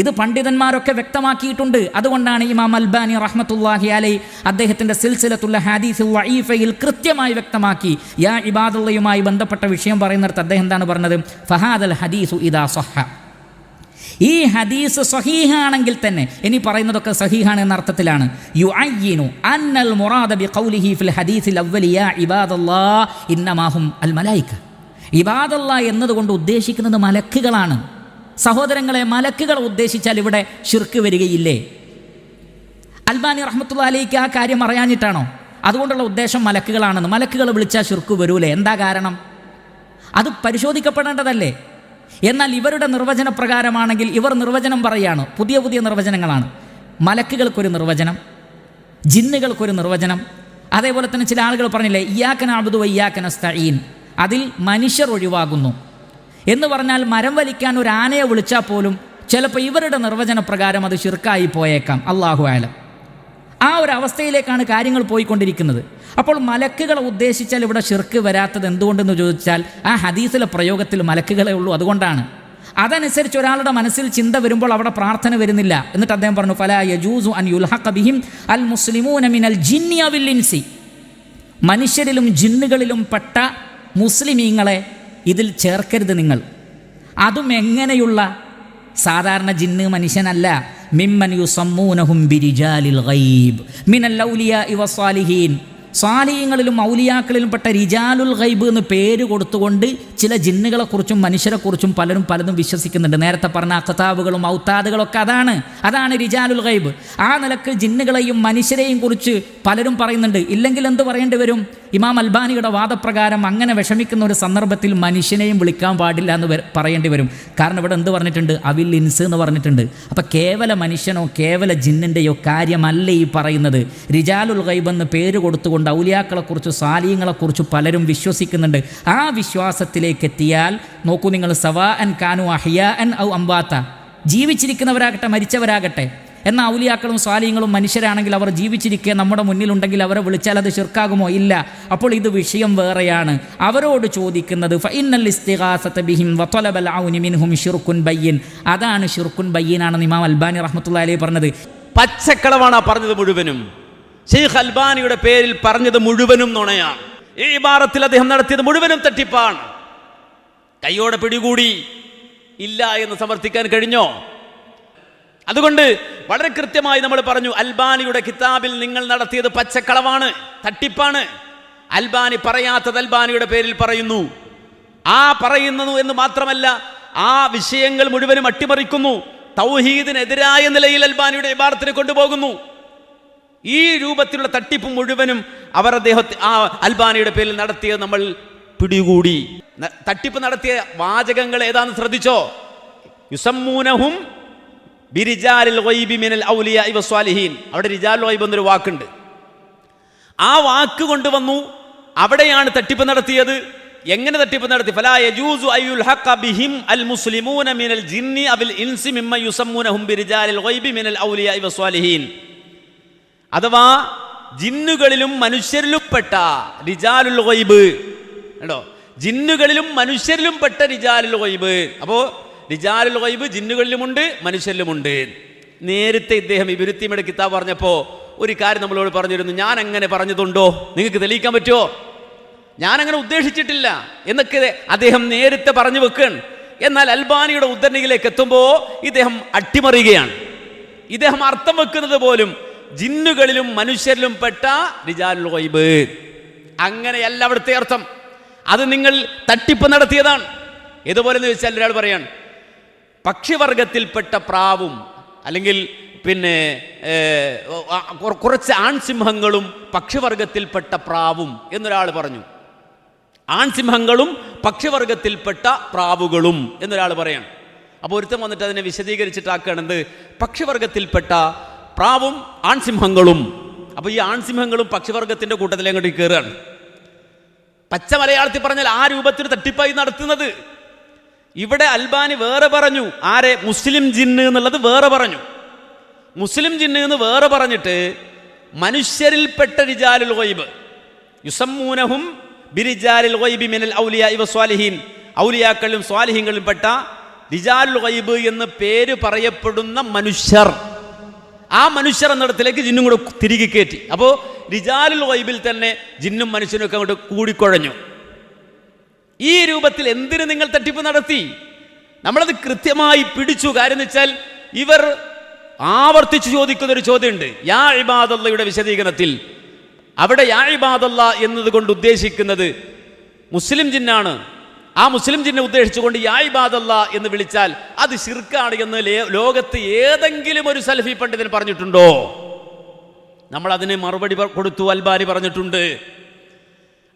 ഇത് പണ്ഡിതന്മാരൊക്കെ വ്യക്തമാക്കിയിട്ടുണ്ട്. അതുകൊണ്ടാണ് ഇമാം അൽബാനി റഹ്മത്തുല്ലാഹി അലൈ അദ്ദേഹത്തിന്റെ സിൽസിലത്തുള്ള ഹാദീസ് വഈഫയിൽ കൃത്യമായി വ്യക്തമാക്കി. യാ ഇബാദുള്ളയുമായി ബന്ധപ്പെട്ട വിഷയം പറയുന്നിടത്ത് അദ്ദേഹം എന്താണ് പറഞ്ഞത്? ഫഹാദൽ ഹദീസു ഇദാ സഹ ഈ ഹദീസ് സഹീഹാണെങ്കിൽ തന്നെ ഇനി പറയുന്നതൊക്കെ സഹീഹാണ് എന്ന അർത്ഥത്തിലാണ്. യു യുഅയ്യിനു അന്നൽ മുറാദ ബി ഖൗലിഹി ഫിൽ ഹദീസിൽ അവ്വലി യാ ഇബാദല്ലാഹ് ഇന്നമാഹും അൽ മലായിക്ക ഇബാദല്ലാ എന്നതുകൊണ്ട് ഉദ്ദേശിക്കുന്നത് മലക്കുകളാണ്. സഹോദരങ്ങളെ മലക്കുകളെ ഉദ്ദേശിച്ചാൽ ഇവിടെ ഷിർക്ക് വരികയില്ലേ? അൽബാനി റഹ്മത്തുള്ള അലിക്ക് ആ കാര്യം അറിയാഞ്ഞിട്ടാണോ? അതുകൊണ്ടുള്ള ഉദ്ദേശം മലക്കുകളാണെന്ന്. മലക്കുകൾ വിളിച്ചാൽ ഷിർക്ക് വരൂലേ? എന്താ കാരണം? അത് പരിശോധിക്കപ്പെടേണ്ടതല്ലേ? എന്നാൽ ഇവരുടെ നിർവചന പ്രകാരമാണെങ്കിൽ ഇവർ നിർവചനം പറയുകയാണ് പുതിയ പുതിയ നിർവചനങ്ങളാണ്. മലക്കുകൾക്കൊരു നിർവചനം ജിന്നുകൾക്കൊരു നിർവചനം. അതേപോലെ തന്നെ ചില ആളുകൾ പറഞ്ഞില്ലേ ഇയാക്കൻ അബുദു ഇയാക്കൻ അസ്തഈൻ അതിൽ മനുഷ്യർ ഒഴിവാകുന്നു. എന്ന് പറഞ്ഞാൽ മരം വലിക്കാൻ ഒരു ആനയെ വിളിച്ചാൽ പോലും ചിലപ്പോൾ ഇവരുടെ നിർവചന പ്രകാരം അത് ഷിർക്കായി പോയേക്കാം. അള്ളാഹു ആലം ആ ഒരു അവസ്ഥയിലേക്കാണ് കാര്യങ്ങൾ പോയിക്കൊണ്ടിരിക്കുന്നത്. അപ്പോൾ മലക്കുകളെ ഉദ്ദേശിച്ചാൽ ഇവിടെ ഷിർക്ക് വരാത്തത് എന്തുകൊണ്ടെന്ന് ചോദിച്ചാൽ ആ ഹദീസിലെ പ്രയോഗത്തിൽ മലക്കുകളെ ഉള്ളൂ അതുകൊണ്ടാണ്. അതനുസരിച്ച് ഒരാളുടെ മനസ്സിൽ ചിന്ത വരുമ്പോൾ അവിടെ പ്രാർത്ഥന വരുന്നില്ല. എന്നിട്ട് അദ്ദേഹം പറഞ്ഞു ഫല യജൂസു അൻ യുൽഹഖ ബിഹിം അൽ മുസ്ലിമൂന മിനൽ ജിന്നിയ അവിൽ ഇൻസി. മനുഷ്യരിലും ജിന്നുകളിലും പെട്ട മുസ്ലിമീങ്ങളെ ഇതിൽ ചേർക്കരുത് നിങ്ങൾ. അതും എങ്ങനെയുള്ള സാധാരണ ജിന്ന് മനുഷ്യനല്ല. മിമ്മൻ യു സമ്മൂനഹും ബിരിജാലിൽ ഗൈബ്. മിനൽ ഔലിയാ ഇവ സ്വാലിഹീൻ സ്വാലിഹീങ്ങളിലും മൗലിയാക്കളിലും പെട്ട റിജാലുൽ ഖൈബ് എന്ന് പേര് കൊടുത്തുകൊണ്ട് ചില ജിന്നുകളെക്കുറിച്ചും മനുഷ്യരെക്കുറിച്ചും പലരും പലതും വിശ്വസിക്കുന്നുണ്ട്. നേരത്തെ പറഞ്ഞ അക്കതാബുകളും ഔത്താദുകളൊക്കെ അതാണ്. അതാണ് റിജാലുൽ ഖൈബ് ആ നിലയ്ക്ക് ജിന്നുകളെയും മനുഷ്യരെയും കുറിച്ച് പലരും പറയുന്നുണ്ട്. ഇല്ലെങ്കിൽ എന്ത് പറയേണ്ടി വരും? ഇമാം അൽബാനിയുടെ വാദപ്രകാരം അങ്ങനെ വിഷമിക്കുന്ന ഒരു സന്ദർഭത്തിൽ മനുഷ്യനെയും വിളിക്കാൻ പാടില്ല എന്ന് പറയേണ്ടി വരും. കാരണം ഇവിടെ എന്ത് പറഞ്ഞിട്ടുണ്ട്? അവിൽ ഇൻസ് എന്ന് പറഞ്ഞിട്ടുണ്ട്. അപ്പം കേവല മനുഷ്യനോ കേവല ജിന്നിന്റെയോ കാര്യമല്ല ഈ പറയുന്നത്. റിജാലുൽ ഖൈബ് എന്ന് പേര് കൊടുത്തുകൊണ്ട് ഔലിയാക്കളെക്കുറിച്ച് സാലിയങ്ങളെക്കുറിച്ച് പലരും വിശ്വസിക്കുന്നുണ്ട്. ആ വിശ്വാസത്തിലേക്ക് എത്തിയാൽ നോക്കൂ നിങ്ങൾ സവാ അൻ കാനു അഹിയ അൻ ഔ അമ്പാത്ത ജീവിച്ചിരിക്കുന്നവരാകട്ടെ മരിച്ചവരാകട്ടെ. എന്നാൽ ഔലിയാക്കളും സ്വാലിയങ്ങളും മനുഷ്യരാണെങ്കിൽ അവർ ജീവിച്ചിരിക്കെ നമ്മുടെ മുന്നിലുണ്ടെങ്കിൽ അവരെ വിളിച്ചാൽ അത് ശിർക്കാകുമോ? ഇല്ല. അപ്പോൾ ഇത് വിഷയം വേറെയാണ്. അവരോട് ചോദിക്കുന്നത് ബയ്യൻ. അതാണ് ഷിർക്കുൻ ബയ്യനാണെന്ന് ഇമാം അൽബാനി റഹ്മത്തുള്ളാഹി അലൈഹി പറഞ്ഞത്. പച്ചക്കളവാണ് പറഞ്ഞത് മുഴുവനും. ഷെയ്ഖ് അൽബാനിയുടെ പേരിൽ പറഞ്ഞത് മുഴുവനും നുണയാണ്. ഈ ഇബാറത്തിൽ അദ്ദേഹം നടത്തിയത് മുഴുവനും തട്ടിപ്പാണ്. കൈയോടെ പിടികൂടി ഇല്ല എന്ന് സമർത്ഥിക്കാൻ കഴിഞ്ഞോ? അതുകൊണ്ട് വളരെ കൃത്യമായി നമ്മൾ പറഞ്ഞു അൽബാനിയുടെ കിതാബിൽ നിങ്ങൾ നടത്തിയത് പച്ചക്കളവാണ് തട്ടിപ്പാണ്. അൽബാനി പറയാത്തത് അൽബാനിയുടെ പേരിൽ പറയുന്നു. ആ പറയുന്നു എന്ന് മാത്രമല്ല ആ വിഷയങ്ങൾ മുഴുവനും അട്ടിമറിക്കുന്നു. തൗഹീദിനെതിരായ നിലയിൽ അൽബാനിയുടെ ഇബാറത്തിന് കൊണ്ടുപോകുന്നു. ഈ രൂപത്തിലുള്ള തട്ടിപ്പ് മുഴുവനും അവർ അദ്ദേഹത്തെ ആ അൽബാനിയുടെ പേരിൽ നടത്തിയത് നമ്മൾ പിടികൂടി. തട്ടിപ്പ് നടത്തിയ വാചകങ്ങൾ ഏതാന്ന് ശ്രദ്ധിച്ചോ? യുസമ്മൂനഹും ബിരിജാലിൽ മിനൽ ഔലിയ ഇവ സ്വാലിഹീൻ. അവിടെ റിജാൽ വൈബ് എന്നൊരു വാക്കുണ്ട്. ആ വാക്ക് കൊണ്ടുവന്നു. അവിടെയാണ് തട്ടിപ്പ് നടത്തിയത്. എങ്ങനെ തട്ടിപ്പ് നടത്തി? ഫലാ യജൂസു അയ്യുൽ ഹഖ ബിഹിം അൽ മുസ്ലിമൂന മിനൽ ജിന്നി അവിൽ ഇൻസി മിമ്മ യുസമ്മൂനഹും ബിരിജാലിൽ ഗൈബി മിനൽ ഔലിയ ഇവ സ്വാലിഹീൻ. അഥവാ ജിന്നുകളിലും മനുഷ്യരിലും പെട്ട റിജാലുൽ ഗൈബ്. കേട്ടോ ജിന്നുകളിലും മനുഷ്യരിലും പെട്ട റിജാലുൽ ഗൈബ്. അപ്പോ റിജാലുൽ ഗൈബ് ജിന്നുകളിലുമുണ്ട് മനുഷ്യരിലുമുണ്ട്. നേരത്തെ ഇദ്ദേഹം ഇബിരുത്തിമയുടെ കിതാബ് പറഞ്ഞപ്പോ ഒരു കാര്യം നമ്മളോട് പറഞ്ഞിരുന്നു. ഞാൻ അങ്ങനെ പറഞ്ഞതുണ്ടോ? നിങ്ങൾക്ക് തെളിയിക്കാൻ പറ്റുമോ? ഞാൻ അങ്ങനെ ഉദ്ദേശിച്ചിട്ടില്ല. എന്നൊക്കെ അദ്ദേഹം നേരത്തെ പറഞ്ഞു വെക്കുകയാണ്. എന്നാൽ അൽബാനിയുടെ ഉദ്ധരണിയിലേക്ക് എത്തുമ്പോൾ ഇദ്ദേഹം അട്ടിമറിയുകയാണ്. ഇദ്ദേഹം അർത്ഥം വെക്കുന്നത് പോലും ജിന്നുകളിലും മനുഷ്യരിലും പെട്ട റിജാലുൽ ഗൈബ്. അങ്ങനെയല്ല അവിടുത്തെ അർത്ഥം. അത് നിങ്ങൾ തട്ടിപ്പ് നടത്തിയതാണ്. ഇതുപോലെ എന്ന് വെച്ചാൽ ഒരാൾ പറയാണ് പക്ഷിവർഗത്തിൽപ്പെട്ട പ്രാവും അല്ലെങ്കിൽ പിന്നെ കുറച്ച് ആൺസിംഹങ്ങളും പക്ഷിവർഗത്തിൽപ്പെട്ട പ്രാവും എന്നൊരാൾ പറഞ്ഞു. ആൺസിംഹങ്ങളും പക്ഷിവർഗത്തിൽപ്പെട്ട പ്രാവുകളും എന്നൊരാൾ പറയാണ്. അപ്പോൾ ഒരുത്തം വന്നിട്ട് അതിനെ വിശദീകരിച്ചിട്ടാക്കുകയാണെന്ത്? പക്ഷിവർഗത്തിൽപ്പെട്ട പ്രാവും ആൺസിംഹങ്ങളും. അപ്പോൾ ഈ ആൺസിംഹങ്ങളും പക്ഷിവർഗത്തിന്റെ കൂട്ടത്തിൽ അങ്ങോട്ട് കയറുകയാണ്. പച്ച മലയാളത്തിൽ പറഞ്ഞാൽ ആ രൂപത്തിൽ തട്ടിപ്പായി നടത്തുന്നത്. ഇവിടെ അൽബാനി വേറെ പറഞ്ഞു ആരെ? മുസ്ലിം ജിന്ന് എന്നുള്ളത് വേറെ പറഞ്ഞു. മുസ്ലിം ജിന്ന് എന്ന് വേറെ പറഞ്ഞിട്ട് മനുഷ്യരിൽപ്പെട്ട റിജാലുൽ ഗൈബ്. യുസമ്മൂനഹും ബിരിജാലിൽ ഗൈബി മിനൽ ഔലിയ ഇവ സ്വാലിഹീൻ. ഔലിയാക്കളിലും സ്വാലിഹീങ്ങളിലും പെട്ട റിജാലുൽ ഗൈബ് എന്ന് പേര് പറയപ്പെടുന്ന മനുഷ്യർ. ആ മനുഷ്യർ എന്നിടത്തിലേക്ക് ജിന്നും കൂടെ തിരികെ കയറ്റി അപ്പോൾ റിജാലുൽ വൈബിൽ തന്നെ ജിന്നും മനുഷ്യനും ഒക്കെ അങ്ങോട്ട് കൂടിക്കുഴഞ്ഞു. ഈ രൂപത്തിൽ എന്തിനു നിങ്ങൾ തട്ടിപ്പ് നടത്തി? നമ്മളത് കൃത്യമായി പിടിച്ചു. കാര്യം എന്ന് വെച്ചാൽ ഇവർ ആവർത്തിച്ച് ചോദിക്കുന്ന ഒരു ചോദ്യമുണ്ട്. യാ ഇബാദല്ലയുടെ വിശദീകരണത്തിൽ. അവിടെ യാ ഇബാദല്ല എന്നതുകൊണ്ട് ഉദ്ദേശിക്കുന്നത് മുസ്ലിം ജിന്നാണ്. ആ മുസ്ലിം ജിന്നെ ഉദ്ദേശിച്ചുകൊണ്ട് യാ ബാദല്ല എന്ന് വിളിച്ചാൽ അത് ശിർക്കാണ് എന്ന് ലോകത്ത് ഏതെങ്കിലും ഒരു സൽഫി പണ്ഡിതൻ പറഞ്ഞിട്ടുണ്ടോ? നമ്മൾ അതിന് മറുപടി കൊടുത്തു അൽബാനി പറഞ്ഞിട്ടുണ്ട്.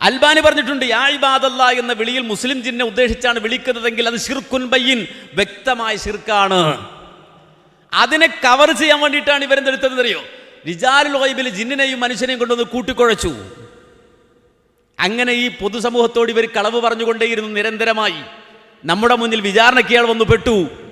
അൽബാനി പറഞ്ഞിട്ടുണ്ട് യാ ബാദല്ല എന്ന വിളിയിൽ മുസ്ലിം ജിന്നെ ഉദ്ദേശിച്ചാണ് വിളിക്കുന്നതെങ്കിൽ അത് ഷിർക്കുൻ ബയ്യൻ വ്യക്തമായ ശിർക്കാണ്. അതിനെ കവർ ചെയ്യാൻ വേണ്ടിയിട്ടാണ് ഇവരെന്തെടുത്തത് അറിയോ റിജാലുൽ ഗൈബിൽ ജിന്നിനെയും മനുഷ്യനെയും കൊണ്ടുവന്ന് കൂട്ടിക്കുഴച്ചു. അങ്ങനെ ഈ പൊതുസമൂഹത്തോട് ഇവർ കളവ് പറഞ്ഞുകൊണ്ടേയിരുന്നു നിരന്തരമായി. നമ്മുടെ മുന്നിൽ വിചാരണയ്ക്ക് വന്നു പെട്ടു.